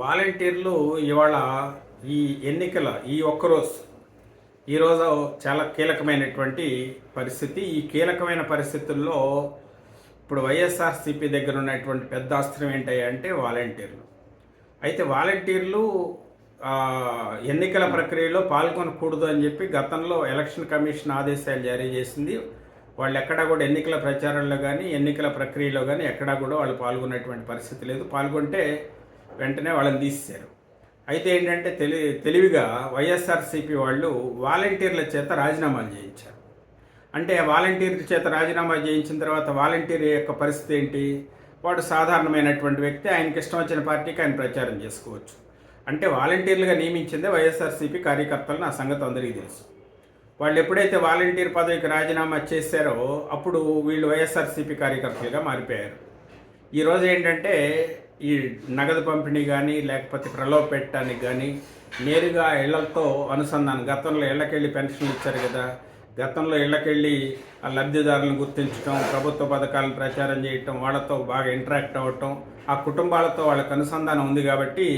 వాలంటీర్లు ఇవాళ ఈ ఎన్నికల ఈ ఒక్కరోజు ఈరోజు చాలా కీలకమైనటువంటి పరిస్థితి. ఈ కీలకమైన పరిస్థితుల్లో ఇప్పుడు వైఎస్ఆర్సీపీ దగ్గర ఉన్నటువంటి పెద్ద అస్త్రం ఏంటంటే వాలంటీర్లు. అయితే వాలంటీర్లు ఎన్నికల ప్రక్రియలో పాల్గొనకూడదు అని చెప్పి గతంలో ఎలక్షన్ కమిషన్ ఆదేశాలు జారీ చేసింది. వాళ్ళు ఎక్కడా కూడా ఎన్నికల ప్రచారంలో కానీ ఎన్నికల ప్రక్రియలో కానీ ఎక్కడా కూడా వాళ్ళు పాల్గొనేటువంటి పరిస్థితి లేదు. పాల్గొంటే వెంటనే వాళ్ళని తీసేశారు. అయితే ఏంటంటే తెలి తెలివిగా వైఎస్ఆర్సీపీ వాళ్ళు వాలంటీర్ల చేత రాజీనామాలు చేయించారు. అంటే వాలంటీర్ల చేత రాజీనామా చేయించిన తర్వాత వాలంటీర్ యొక్క పరిస్థితి ఏంటి? వాడు సాధారణమైనటువంటి వ్యక్తి ఆయనకి ఇష్టం వచ్చిన పార్టీకి ఆయన ప్రచారం చేసుకోవచ్చు. అంటే వాలంటీర్లుగా నియమించిందే వైఎస్ఆర్సీపీ కార్యకర్తలు నా సంగతి అందరికీ తెలుసు. వాళ్ళు ఎప్పుడైతే వాలంటీర్ పదవికి రాజీనామా చేశారో అప్పుడు వీళ్ళు వైఎస్ఆర్సీపీ కార్యకర్తలుగా మారిపోయారు. ఈరోజు ఏంటంటే ఈ నగదు పంపిణీ కానీ లేకపోతే ప్రలోభ పెట్టడానికి కానీ నేరుగా ఇళ్ళతో అనుసంధానం గతంలో ఇళ్ళకెళ్ళి పెన్షన్లు ఇచ్చారు కదా గతంలో ఇళ్ళకెళ్ళి ఆ లబ్ధిదారులను గుర్తించడం ప్రభుత్వ పథకాలను ప్రచారం చేయటం వాళ్ళతో బాగా ఇంటరాక్ట్ అవ్వటం ఆ కుటుంబాలతో వాళ్ళకి అనుసంధానం ఉంది కాబట్టి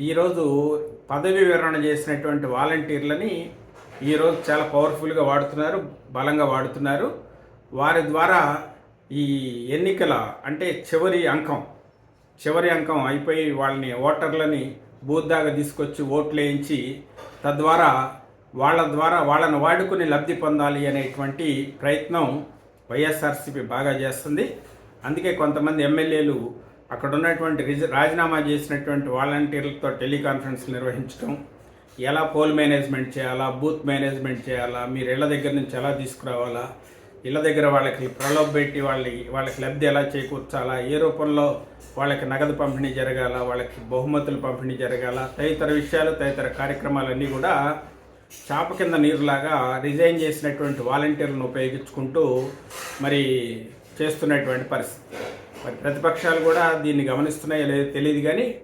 ఈరోజు పదవి వివరణ చేసినటువంటి వాలంటీర్లని ఈరోజు చాలా పవర్ఫుల్గా వాడుతున్నారు బలంగా వాడుతున్నారు. వారి ద్వారా ఈ ఎన్నికల అంటే చివరి అంకం చివరి అంకం అయిపోయి వాళ్ళని ఓటర్లని బూత్ దాకా తీసుకొచ్చి ఓట్లు వేయించి తద్వారా వాళ్ళ ద్వారా వాళ్ళను వాడుకుని లబ్ధి పొందాలి అనేటువంటి ప్రయత్నం వైఎస్ఆర్సీపీ బాగా చేస్తుంది. అందుకే కొంతమంది ఎమ్మెల్యేలు అక్కడ ఉన్నటువంటి రిజ రాజీనామా చేసినటువంటి వాలంటీర్లతో టెలికాన్ఫరెన్స్ నిర్వహించడం ఎలా పోల్ మేనేజ్మెంట్ చేయాలా బూత్ మేనేజ్మెంట్ చేయాలా మీరు ఇళ్ళ దగ్గర నుంచి ఎలా తీసుకురావాలా ఇళ్ళ దగ్గర వాళ్ళకి ప్రలోభ పెట్టి వాళ్ళ వాళ్ళకి లబ్ధి ఎలా చేకూర్చాలా? ఏ రూపంలో వాళ్ళకి నగదు పంపిణీ జరగాల? వాళ్ళకి బహుమతులు పంపిణీ జరగాల? తదితర విషయాలు తదితర కార్యక్రమాలన్నీ కూడా చాప కింద నీరులాగా రిజైన్ చేసినటువంటి వాలంటీర్లను ఉపయోగించుకుంటూ మరి చేస్తున్నటువంటి పరిస్థితి. మరి ప్రతిపక్షాలు కూడా దీన్ని గమనిస్తున్నాయో లేదో తెలియదు కానీ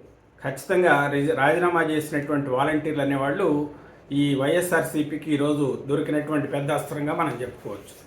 ఖచ్చితంగా రిజ- రాజీనామా చేసినటువంటి వాలంటీర్లు అనేవాళ్ళు ఈ వైఎస్ఆర్సీపీకి ఈరోజు దొరికినటువంటి పెద్ద అస్త్రంగా మనం చెప్పుకోవచ్చు.